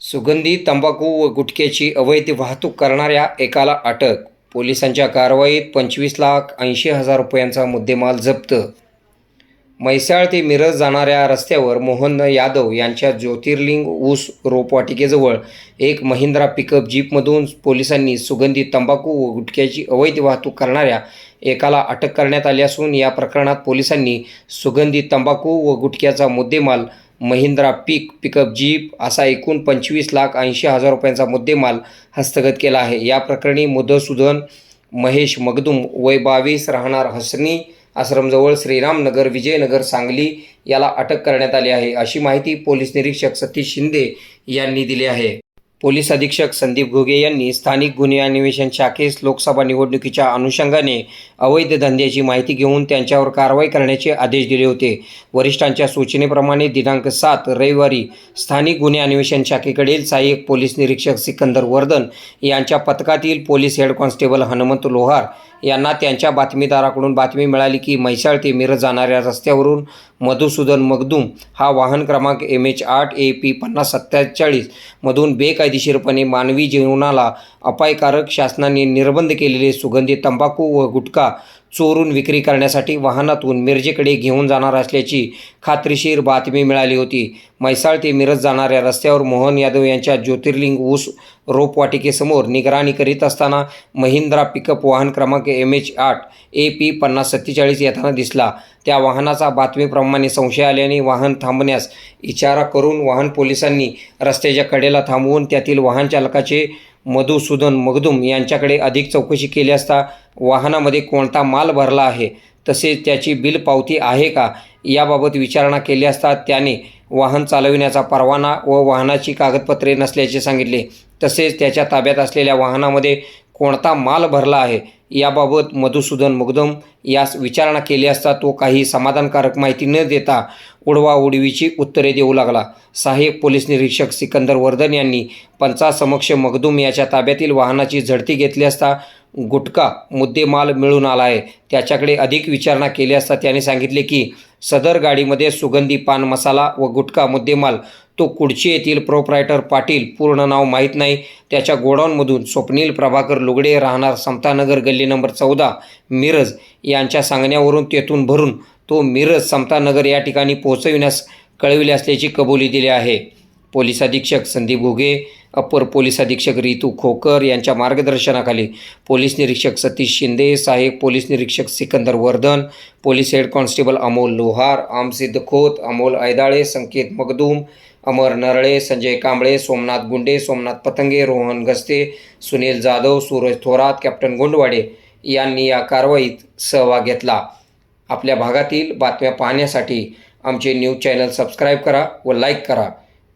सुगंधी तंबाखू व गुटख्याची अवैध वाहतूक करणाऱ्या एकाला अटक. पोलिसांच्या कारवाईत पंचवीस लाख ऐंशी हजार रुपयांचा मुद्देमाल जप्त. म्हैसाळ ते मिरज जाणाऱ्या रस्त्यावर मोहन यादव यांच्या ज्योतिर्लिंग ऊस रोपवाटिकेजवळ एक महिंद्रा पिकअप जीपमधून पोलिसांनी सुगंधी तंबाखू व गुटख्याची अवैध वाहतूक करणाऱ्या एकाला अटक करण्यात आली असून या प्रकरणात पोलिसांनी सुगंधी तंबाखू व गुटख्याचा मुद्देमाल महिंद्रा पीक पिकअप जीप असा एकूण पंचवीस लाख ऐंशी हजार रुपयांचा मुद्देमाल हस्तगत केला आहे. या प्रकरणी मधुसूदन महेश मगदुम वय बावीस राहणार हसनी आश्रमजवळ श्रीरामनगर विजयनगर सांगली याला अटक करण्यात आली आहे. अशी माहिती पोलीस निरीक्षक सतीश शिंदे यांनी दिली आहे. पोलीस अधीक्षक संदीप घुगे यांनी स्थानिक गुन्हे अन्वेषण शाखेस लोकसभा निवडणुकीच्या अनुषंगाने अवैध धंद्याची माहिती घेऊन त्यांच्यावर कारवाई करण्याचे आदेश दिले होते. वरिष्ठांच्या सूचनेप्रमाणे दिनांक सात रविवारी स्थानिक गुन्हे अन्वेषण शाखेकडील सहाय्यक पोलीस निरीक्षक सिकंदर वर्धन यांच्या पथकातील police head constable Hanumant Lohar यांना त्यांच्या बातमीदाराकडून बातमी मिळाली की म्हैसाळ ते मिरज जाणाऱ्या रस्त्यावरून मधुसूदन मगदूम हा वाहन क्रमांक एम एच आठ ए पी पन्नास सत्तेचाळीसमधून बेकायदेशीरपणे मानवी जीवनाला अपायकारक शासनाने निर्बंध केलेले सुगंधी तंबाखू व गुटखा चोरून विक्री करण्यासाठी वाहनातून मिरजेकडे घेऊन जाणार असल्याची खात्रीशीर बातमी मिळाली होती. म्हैसाळ ते मिरज जाणाऱ्या रस्त्यावर मोहन यादव यांच्या ज्योतिर्लिंग ऊस रोपवाटिकेसमोर निगराणी करीत असताना महिंद्रा पिकअप वाहन क्रमांक एम एच आठ ए पी पन्नास सत्तेचाळीस येताना दिसला. त्या वाहनाचा बातमीप्रमाणे संशय आल्याने वाहन थांबण्यास इशारा करून वाहन पोलिसांनी रस्त्याच्या कडेला थांबवून त्यातील वाहन चालकाचे मधुसूदन मगदुम यांच्याकडे अधिक चौकशी केली असता वाहनामध्ये कोणता माल भरला आहे? तसेच त्याची बिल पावती आहे का? याबाबत विचारणा केली असता त्याने वाहन चालविण्याचा परवाना व वाहनाची कागदपत्रे नसल्याचे सांगितले. तसेच त्याच्या ताब्यात असलेल्या वाहनामध्ये कोणता माल भरला आहे? याबाबत मधुसूदन मुगदम यास विचारणा केली असता तो काही समाधानकारक माहिती न देता उडवाउडवीची उत्तरे देऊ लागला. सहाय्यक पोलीस निरीक्षक सिकंदर वर्धन यांनी पंचासमक्ष मगदूम याच्या ताब्यातील वाहनाची झडती घेतली असता गुटखा मुद्देमाल मिळून आला आहे त्याच्याकडे अधिक विचारणा केली असता त्याने सांगितले की सदर गाडीमध्ये सुगंधी पान मसाला व गुटखा मुद्देमाल तो कुडची येथील प्रोप्रायटर पाटील पूर्ण नाव माहीत नाही. त्याच्या गोडाऊनमधून स्वप्नील प्रभाकर लुगडे राहणार समतानगर गल्ली नंबर चौदा मिरज. यांच्या सांगण्यावरून तेथून भरून तो मिरज समतानगर या ठिकाणी पोहोचविण्यास कळविले असल्याची कबुली दिली आहे. पोलीस अधीक्षक संदीप घुगे अपर पोलीस अधीक्षक रितू खोकर यांच्या मार्गदर्शनाखाली पोलीस निरीक्षक सतीश शिंदे सहाय्यक पोलीस निरीक्षक Sikandar Vardhan police head constable Amol Lohar Amsiddh Khot Amol Aidale Sanket Magdum Amar Narale Sanjay Kamble Somnath Gunde Somnath Patange Rohan Gaste Sunil Jadhav Suraj Thorat captain Gondwade यांनी या कारवाईत सहभाग घेतला. आपल्या भागातील बातम्या पाहण्यासाठी आमचे न्यूज चॅनल सबस्क्राईब करा व लाईक करा.